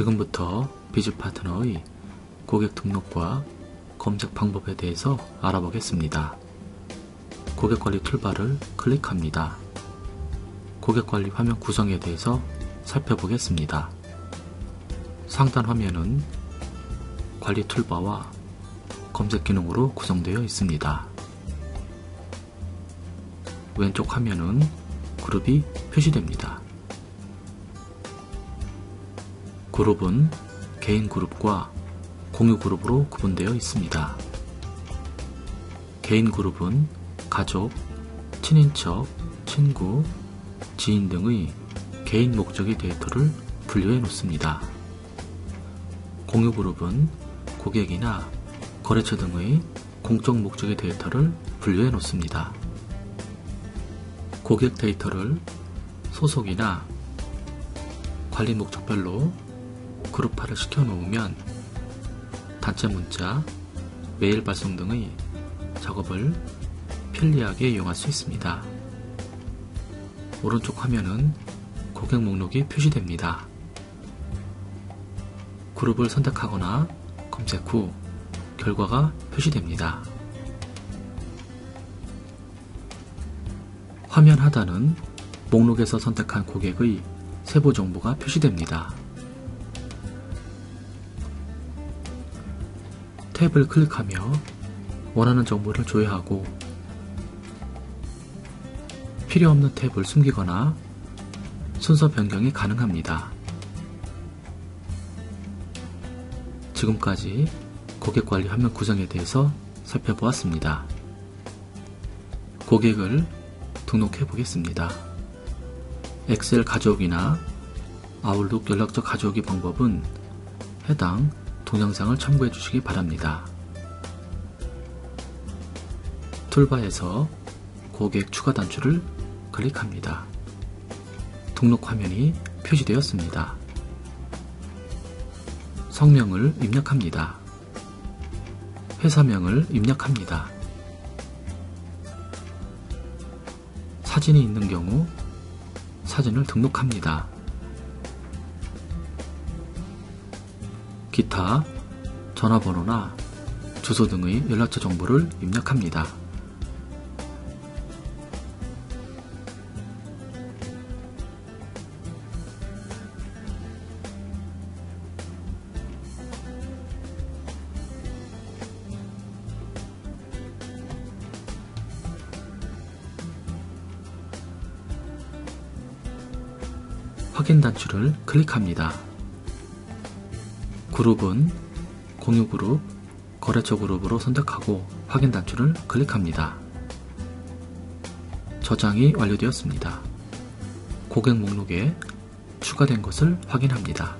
지금부터 비즈 파트너의 고객 등록과 검색 방법에 대해서 알아보겠습니다. 고객관리 툴바를 클릭합니다. 고객관리 화면 구성에 대해서 살펴보겠습니다. 상단 화면은 관리 툴바와 검색 기능으로 구성되어 있습니다. 왼쪽 화면은 그룹이 표시됩니다. 그룹은 개인 그룹과 공유 그룹으로 구분되어 있습니다. 개인 그룹은 가족, 친인척, 친구, 지인 등의 개인 목적의 데이터를 분류해 놓습니다. 공유 그룹은 고객이나 거래처 등의 공적 목적의 데이터를 분류해 놓습니다. 고객 데이터를 소속이나 관리 목적별로 그룹화를 시켜 놓으면 단체 문자, 메일 발송 등의 작업을 편리하게 이용할 수 있습니다. 오른쪽 화면은 고객 목록이 표시됩니다. 그룹을 선택하거나 검색 후 결과가 표시됩니다. 화면 하단은 목록에서 선택한 고객의 세부 정보가 표시됩니다. 탭을 클릭하며 원하는 정보를 조회하고 필요 없는 탭을 숨기거나 순서 변경이 가능합니다. 지금까지 고객관리 화면 구성에 대해서 살펴보았습니다. 고객을 등록해 보겠습니다. 엑셀 가져오기나 아웃룩 연락처 가져오기 방법은 해당 동영상을 참고해 주시기 바랍니다. 툴바에서 고객 추가 단추를 클릭합니다. 등록 화면이 표시되었습니다. 성명을 입력합니다. 회사명을 입력합니다. 사진이 있는 경우 사진을 등록합니다. 기타, 전화번호나 주소 등의 연락처 정보를 입력합니다. 확인 단추를 클릭합니다. 그룹은 공유 그룹, 거래처 그룹으로 선택하고 확인 단추를 클릭합니다. 저장이 완료되었습니다. 고객 목록에 추가된 것을 확인합니다.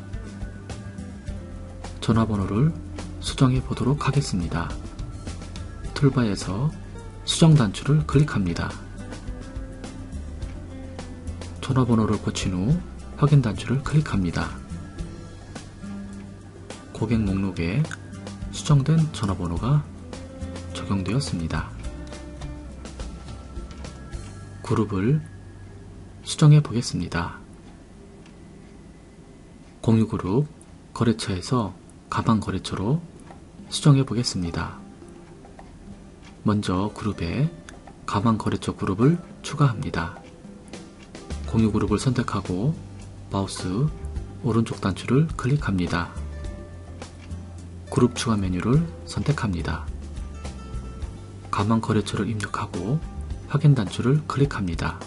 전화번호를 수정해 보도록 하겠습니다. 툴바에서 수정 단추를 클릭합니다. 전화번호를 고친 후 확인 단추를 클릭합니다. 고객 목록에 수정된 전화번호가 적용되었습니다. 그룹을 수정해 보겠습니다. 공유그룹 거래처에서 가방 거래처로 수정해 보겠습니다. 먼저 그룹에 가방 거래처 그룹을 추가합니다. 공유 그룹을 선택하고 마우스 오른쪽 단추를 클릭합니다. 그룹 추가 메뉴를 선택합니다. 가방 거래처를 입력하고 확인 단추를 클릭합니다.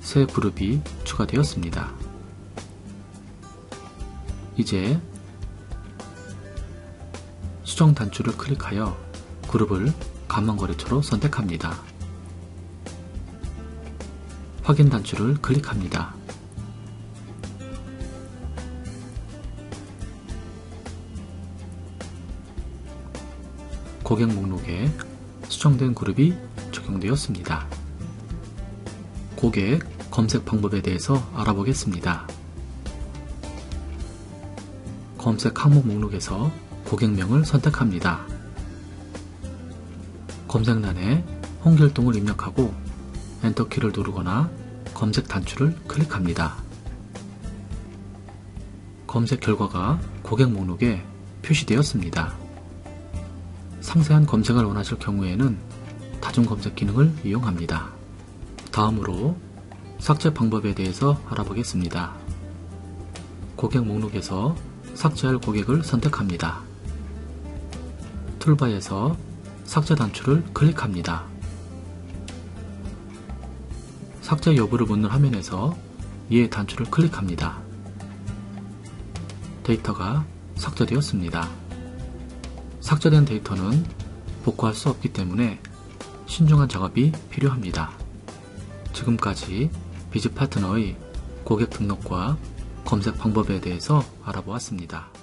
새 그룹이 추가되었습니다. 이제 수정 단추를 클릭하여 그룹을 가방 거래처로 선택합니다. 확인 단추를 클릭합니다. 고객 목록에 수정된 그룹이 적용되었습니다. 고객 검색 방법에 대해서 알아보겠습니다. 검색 항목 목록에서 고객명을 선택합니다. 검색란에 홍길동을 입력하고 엔터키를 누르거나 검색 단추를 클릭합니다. 검색 결과가 고객 목록에 표시되었습니다. 상세한 검색을 원하실 경우에는 다중검색 기능을 이용합니다. 다음으로 삭제 방법에 대해서 알아보겠습니다. 고객 목록에서 삭제할 고객을 선택합니다. 툴바에서 삭제 단추를 클릭합니다. 삭제 여부를 묻는 화면에서 이해 단추를 클릭합니다. 데이터가 삭제되었습니다. 삭제된 데이터는 복구할 수 없기 때문에 신중한 작업이 필요합니다. 지금까지 비즈 파트너의 고객 등록과 검색 방법에 대해서 알아보았습니다.